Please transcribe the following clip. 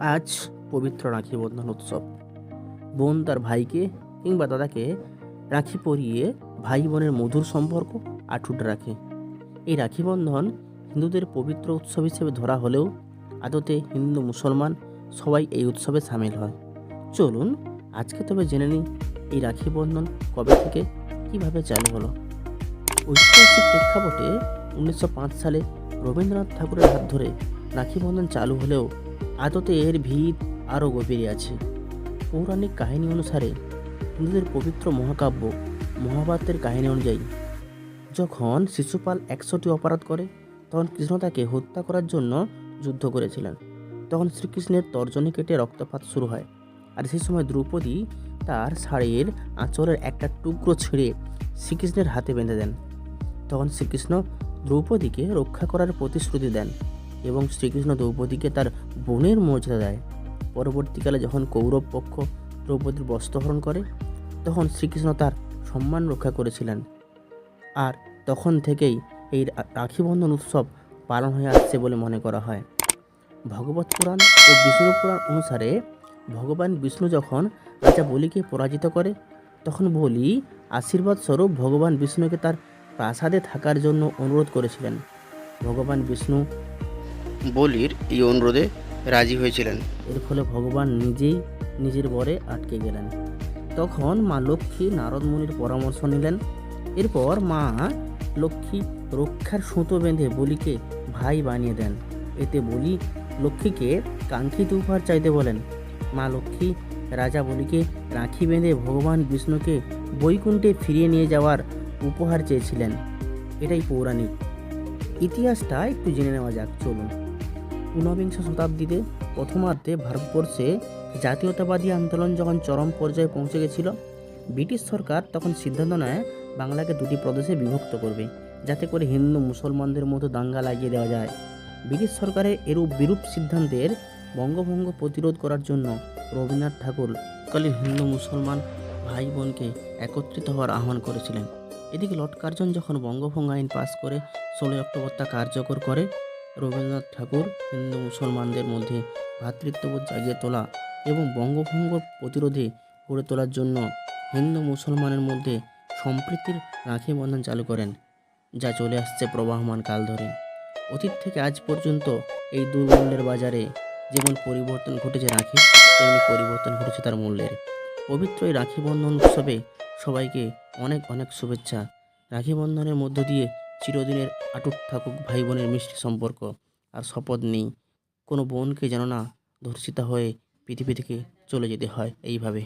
আজ পবিত্র রাখি বন্ধন উৎসব। বোন তার ভাইকে কিংবা দাদাকে রাখি পরিয়ে ভাই বোনের মধুর সম্পর্ক আটুট রাখে। এই রাখি বন্ধন হিন্দুদের পবিত্র উৎসব হিসেবে ধরা হলেও আদতে হিন্দু মুসলমান সবাই এই উৎসবে সামিল হয়। চলুন আজকে তবে জেনে নিই এই রাখি বন্ধন কবে থেকে কীভাবে চালু হলো। ঐতিহাসিক প্রেক্ষাপটে উনিশশো পাঁচ সালে রবীন্দ্রনাথ ঠাকুরের হাত ধরে রাখি বন্ধন চালু হলেও আদতে এর ভিত আরও গভীরে আছে। পৌরাণিক কাহিনী অনুসারে হিন্দুদের পবিত্র মহাকাব্য মহাভারতের কাহিনী অনুযায়ী, যখন শিশুপাল একশোটি অপরাধ করে, তখন কৃষ্ণ তাকে হত্যা করার জন্য যুদ্ধ করেছিলেন। তখন শ্রীকৃষ্ণের তর্জনী কেটে রক্তপাত শুরু হয় আর সেই সময় দ্রৌপদী তার শাড়ির আঁচলের একটা টুকরো ছিঁড়ে শ্রীকৃষ্ণের হাতে বেঁধে দেন। তখন শ্রীকৃষ্ণ দ্রৌপদীকে রক্ষা করার প্রতিশ্রুতি দেন। এবং শ্রীকৃষ্ণ দ্রৌপদীকে তার বোনের মর্যাদা দেয়। পরবর্তীকালে যখন কৌরব পক্ষ দ্রৌপদীর বস্ত্রহরণ করে, তখন শ্রীকৃষ্ণ তার সম্মান রক্ষা করেছিলেন। আর তখন থেকেই এই রা- রাখি বন্ধন উৎসব পালন হয়ে আসছে বলে মনে করা হয়। ভগবত পুরাণ ও বিষ্ণু পুরাণ অনুসারে ভগবান বিষ্ণু যখন রাজা বলিকে পরাজিত করে, তখন বলি আশীর্বাদ স্বরূপ ভগবান বিষ্ণুকে তার প্রাসাদে থাকার জন্য অনুরোধ করেছিলেন। ভগবান বিষ্ণু বলির এই অনুরোধে রাজি হয়েছিলেন। এর ফলে ভগবান নিজেই নিজের বরে আটকে গেলেন। তখন মা লক্ষ্মী নারদ মুনির পরামর্শ নিলেন। এরপর মা লক্ষ্মী রক্ষার সুতো বেঁধে বলিকে ভাই বানিয়ে দেন। এতে বলি লক্ষ্মীকে কাঙ্ক্ষিত উপহার চাইতে বলেন। মা লক্ষ্মী রাজা বলিকে রাখি বেঁধে ভগবান বিষ্ণুকে বৈকুণ্ঠে ফিরিয়ে নিয়ে যাওয়ার উপহার চেয়েছিলেন। এটাই পৌরাণিক। ইতিহাসটা একটু জেনে নেওয়া যাক, চলুন। ঊনবিংশ শতাব্দীতে প্রথমার্ধে ভারতবর্ষে জাতীয়তাবাদী আন্দোলন যখন চরম পর্যায়ে পৌঁছে গেছিল, ব্রিটিশ সরকার তখন সিদ্ধান্ত নেয় বাংলাকে দুটি প্রদেশে বিভক্ত করবে, যাতে করে হিন্দু মুসলমানদের মতো দাঙ্গা লাগিয়ে দেওয়া যায়। ব্রিটিশ সরকারের এরূপ বিরূপ সিদ্ধান্তের বঙ্গভঙ্গ প্রতিরোধ করার জন্য রবীন্দ্রনাথ ঠাকুর কালীন হিন্দু মুসলমান ভাই বোনকে একত্রিত হওয়ার আহ্বান করেছিলেন। এদিকে লর্ড কার্জন যখন বঙ্গভঙ্গ আইন পাস করে ষোলোই অক্টোবর তা কার্যকর করে রবীন্দ্রনাথ ঠাকুর হিন্দু মুসলমানদের মধ্যে ভ্রাতৃত্ববোধ জাগিয়ে তোলা এবং বঙ্গভঙ্গ প্রতিরোধে গড়ে তোলার জন্য হিন্দু মুসলমানের মধ্যে সম্প্রীতির রাখি বন্ধন চালু করেন, যা চলে আসছে প্রবাহমান কাল ধরে। অতীত থেকে আজ পর্যন্ত এই দুর্মূল্যের বাজারে যেমন পরিবর্তন ঘটেছে রাখি, তেমনি পরিবর্তন ঘটেছে তার মূল্যের। পবিত্র এই রাখি বন্ধন উৎসবে সবাইকে অনেক অনেক শুভেচ্ছা। রাখি বন্ধনের মধ্য দিয়ে চিরদিনের আটুট থাকুক ভাই বোনের মিষ্টি সম্পর্ক, আর শপথ নেই। কোনো বোনকে যেন না ধর্ষিতা হয়ে পৃথিবী থেকে চলে যেতে হয়, এইভাবে।